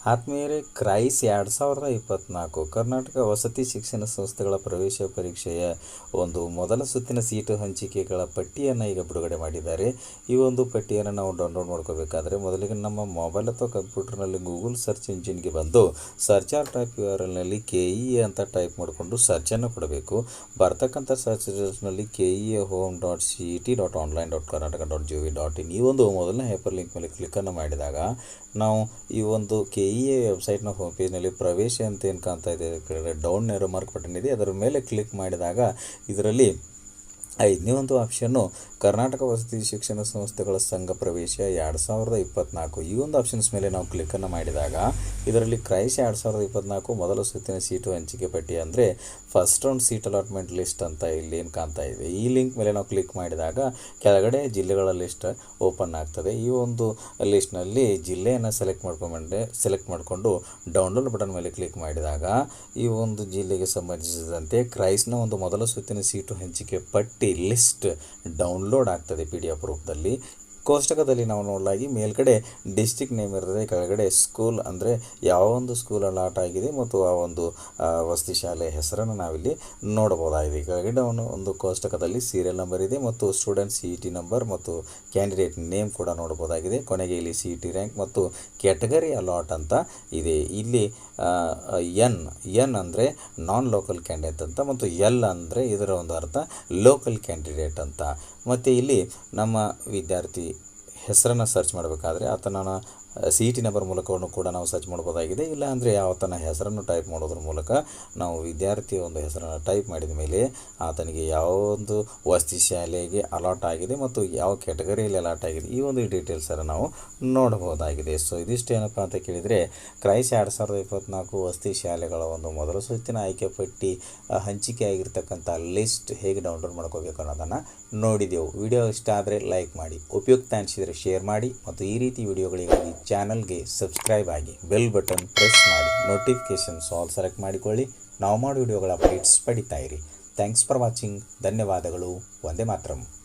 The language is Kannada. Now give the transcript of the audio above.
ಆತ್ಮೀಯರೇ, ಕ್ರೈಸ್ ಎರಡು ಸಾವಿರದ ಇಪ್ಪತ್ತ್ನಾಲ್ಕು ಕರ್ನಾಟಕ ವಸತಿ ಶಿಕ್ಷಣ ಸಂಸ್ಥೆಗಳ ಪ್ರವೇಶ ಪರೀಕ್ಷೆಯ ಒಂದು ಮೊದಲ ಸುತ್ತಿನ ಸೀಟು ಹಂಚಿಕೆಗಳ ಪಟ್ಟಿಯನ್ನು ಈಗ ಬಿಡುಗಡೆ ಮಾಡಿದ್ದಾರೆ. ಈ ಒಂದು ಪಟ್ಟಿಯನ್ನು ನಾವು ಡೌನ್ಲೋಡ್ ಮಾಡ್ಕೋಬೇಕಾದ್ರೆ ಮೊದಲಿಗೆ ನಮ್ಮ ಮೊಬೈಲ್ ಅಥವಾ ಕಂಪ್ಯೂಟರ್ನಲ್ಲಿ ಗೂಗಲ್ ಸರ್ಚ್ ಇಂಜಿನ್ಗೆ ಬಂದು ಸರ್ಚರ್ ಟೈಪ್ ಯು ಆರ್ ಎಲ್ನಲ್ಲಿ ಕೆ ಇ ಎ ಅಂತ ಟೈಪ್ ಮಾಡಿಕೊಂಡು ಸರ್ಚನ್ನು ಕೊಡಬೇಕು. ಬರ್ತಕ್ಕಂಥ search ರಿಸಲ್ಟ್ನಲ್ಲಿ K E A home dot C E T dot online dot Karnataka dot G V dot in ಈ ಒಂದು ಮೊದಲನೇ ಹೈಪರ್ ಲಿಂಕ್ ಮೇಲೆ ಕ್ಲಿಕ್ಕನ್ನು ಮಾಡಿದಾಗ ನಾವು ಈ ಒಂದು ಕೆ ಎ ವೆಬ್ಸೈಟ್ನ ಹೋಮ್ ಪೇಜ್ನಲ್ಲಿ ಪ್ರವೇಶ ಅಂತ ಏನು ಕಾಣ್ತಾ ಇದೆ? ಡೌನ್ ನೆರೋ ಮಾರ್ಕ್ ಬಟನ್ ಇದೆ. ಅದರ ಮೇಲೆ ಕ್ಲಿಕ್ ಮಾಡಿದಾಗ ಇದರಲ್ಲಿ ಐದನೇ ಒಂದು ಆಪ್ಷನ್ನು ಕರ್ನಾಟಕ ವಸತಿ ಶಿಕ್ಷಣ ಸಂಸ್ಥೆಗಳ ಸಂಘ ಪ್ರವೇಶ ಎರಡು ಸಾವಿರದ ಇಪ್ಪತ್ತ್ನಾಲ್ಕು ಈ ಒಂದು ಆಪ್ಷನ್ಸ್ ಮೇಲೆ ನಾವು ಕ್ಲಿಕ್ಕನ್ನು ಮಾಡಿದಾಗ, ಇದರಲ್ಲಿ ಕ್ರೈಸ್ ಎರಡು ಸಾವಿರದ ಇಪ್ಪತ್ತ್ನಾಲ್ಕು ಮೊದಲ ಸುತ್ತಿನ ಸೀಟು ಹಂಚಿಕೆ ಪಟ್ಟಿ ಅಂದರೆ first round seat allotment list ಅಂತ ಇಲ್ಲಿ ಏನು ಕಾಣ್ತಾ ಇದೆ. ಈ ಲಿಂಕ್ ಮೇಲೆ ನಾವು ಕ್ಲಿಕ್ ಮಾಡಿದಾಗ ಕೆಳಗಡೆ ಜಿಲ್ಲೆಗಳ ಲಿಸ್ಟ್ ಓಪನ್ ಆಗ್ತದೆ. ಈ ಒಂದು ಲಿಸ್ಟ್ನಲ್ಲಿ ಜಿಲ್ಲೆಯನ್ನು ಸೆಲೆಕ್ಟ್ ಮಾಡ್ಕೊಂಡ್ರೆ ಸೆಲೆಕ್ಟ್ ಮಾಡಿಕೊಂಡು ಡೌನ್ಲೋಡ್ ಬಟನ್ ಮೇಲೆ ಕ್ಲಿಕ್ ಮಾಡಿದಾಗ, ಈ ಒಂದು ಜಿಲ್ಲೆಗೆ ಸಂಬಂಧಿಸಿದಂತೆ ಕ್ರೈಸ್ನ ಒಂದು ಮೊದಲ ಸುತ್ತಿನ ಸೀಟು ಹಂಚಿಕೆ ಪಟ್ಟಿ ಲಿಸ್ಟ್ ಡೌನ್ಲೋಡ್ ಆಗ್ತದೆ ಪಿ ಡಿ ಎಫ್ ರೂಪದಲ್ಲಿ. ಕೋಷ್ಟಕದಲ್ಲಿ ನಾವು ನೋಡಲಾಗಿ ಮೇಲ್ಗಡೆ ಡಿಸ್ಟಿಕ್ ನೇಮ್ ಇರ್ತದೆ, ಕೆಳಗಡೆ ಸ್ಕೂಲ್ ಅಂದರೆ ಯಾವ ಒಂದು ಸ್ಕೂಲ್ ಅಲಾಟ್ ಆಗಿದೆ ಮತ್ತು ಆ ಒಂದು ವಸತಿ ಶಾಲೆಯ ಹೆಸರನ್ನು ನಾವಿಲ್ಲಿ ನೋಡಬಹುದಾಗಿದೆ. ಕೆಳಗಡೆ ಅವನು ಒಂದು ಕೋಷ್ಟಕದಲ್ಲಿ ಸೀರಿಯಲ್ ನಂಬರ್ ಇದೆ ಮತ್ತು student C E T number ಮತ್ತು ಕ್ಯಾಂಡಿಡೇಟ್ ನೇಮ್ ಕೂಡ ನೋಡಬಹುದಾಗಿದೆ. ಕೊನೆಗೆ ಇಲ್ಲಿ ಸಿ ಇ ಟಿ ರ್ಯಾಂಕ್ ಮತ್ತು ಕ್ಯಾಟಗರಿ ಅಲಾಟ್ ಅಂತ ಇದೆ. ಇಲ್ಲಿ ಎನ್ ಎನ್ ಅಂದರೆ ನಾನ್ ಲೋಕಲ್ ಕ್ಯಾಂಡಿಡೇಟ್ ಅಂತ ಮತ್ತು ಎಲ್ ಅಂದರೆ ಇದರ ಒಂದು ಅರ್ಥ ಲೋಕಲ್ ಕ್ಯಾಂಡಿಡೇಟ್ ಅಂತ. ಮತ್ತು ಇಲ್ಲಿ ನಮ್ಮ ವಿದ್ಯಾರ್ಥಿ ಹೆಸರನ್ನು ಸರ್ಚ್ ಮಾಡಬೇಕಾದ್ರೆ ಆತನ ಸಿ ಇ ಟಿ ನಂಬರ್ ಮೂಲಕವನ್ನು ಕೂಡ ನಾವು ಸರ್ಚ್ ಮಾಡ್ಬೋದಾಗಿದೆ. ಇಲ್ಲ ಅಂದರೆ ತನ್ನ ಹೆಸರನ್ನು ಟೈಪ್ ಮಾಡೋದ್ರ ಮೂಲಕ ನಾವು ವಿದ್ಯಾರ್ಥಿಯ ಒಂದು ಹೆಸರನ್ನು ಟೈಪ್ ಮಾಡಿದ ಮೇಲೆ ಆತನಿಗೆ ಯಾವ ಒಂದು ವಸತಿ ಶಾಲೆಗೆ ಅಲಾಟ್ ಆಗಿದೆ ಮತ್ತು ಯಾವ ಕ್ಯಾಟಗರಿಯಲ್ಲಿ ಅಲಾಟ್ ಆಗಿದೆ ಈ ಒಂದು ಡೀಟೇಲ್ಸನ್ನು ನಾವು ನೋಡಬಹುದಾಗಿದೆ. ಸೊ ಇದಿಷ್ಟು ಏನಪ್ಪ ಅಂತ ಕೇಳಿದರೆ ಕ್ರೈಸ್ ಎರಡು ಸಾವಿರದ ಇಪ್ಪತ್ತ್ನಾಲ್ಕು ವಸತಿ ಶಾಲೆಗಳ ಒಂದು ಮೊದಲ ಸುತ್ತಿನ ಆಯ್ಕೆ ಪಟ್ಟಿ ಹಂಚಿಕೆ ಆಗಿರ್ತಕ್ಕಂಥ ಲಿಸ್ಟ್ ಹೇಗೆ ಡೌನ್ಲೋಡ್ ಮಾಡ್ಕೋಬೇಕು ಅನ್ನೋದನ್ನು ನೋಡಿದೆವು. ವಿಡಿಯೋ ಇಷ್ಟ ಆದರೆ ಲೈಕ್ ಮಾಡಿ, ಉಪಯುಕ್ತ ಅನಿಸಿದರೆ ಶೇರ್ ಮಾಡಿ ಮತ್ತು ಈ ರೀತಿ ವಿಡಿಯೋಗಳಿಗಾಗಿ ಚಾನಲ್ಗೆ ಸಬ್ಸ್ಕ್ರೈಬ್ ಆಗಿ ಬೆಲ್ ಬಟನ್ ಪ್ರೆಸ್ ಮಾಡಿ ನೋಟಿಫಿಕೇಷನ್ಸ್ ಆಲ್ ಸೆಲೆಕ್ಟ್ ಮಾಡಿಕೊಳ್ಳಿ. ನಾವು ಮಾಡೋ ವಿಡಿಯೋಗಳ ಅಪ್ಡೇಟ್ಸ್ ಪಡಿತಾ ಇರಿ. ಥ್ಯಾಂಕ್ಸ್ ಫಾರ್ ವಾಚಿಂಗ್ ಧನ್ಯವಾದಗಳು. ಒಂದೇ ಮಾತ್ರಂ.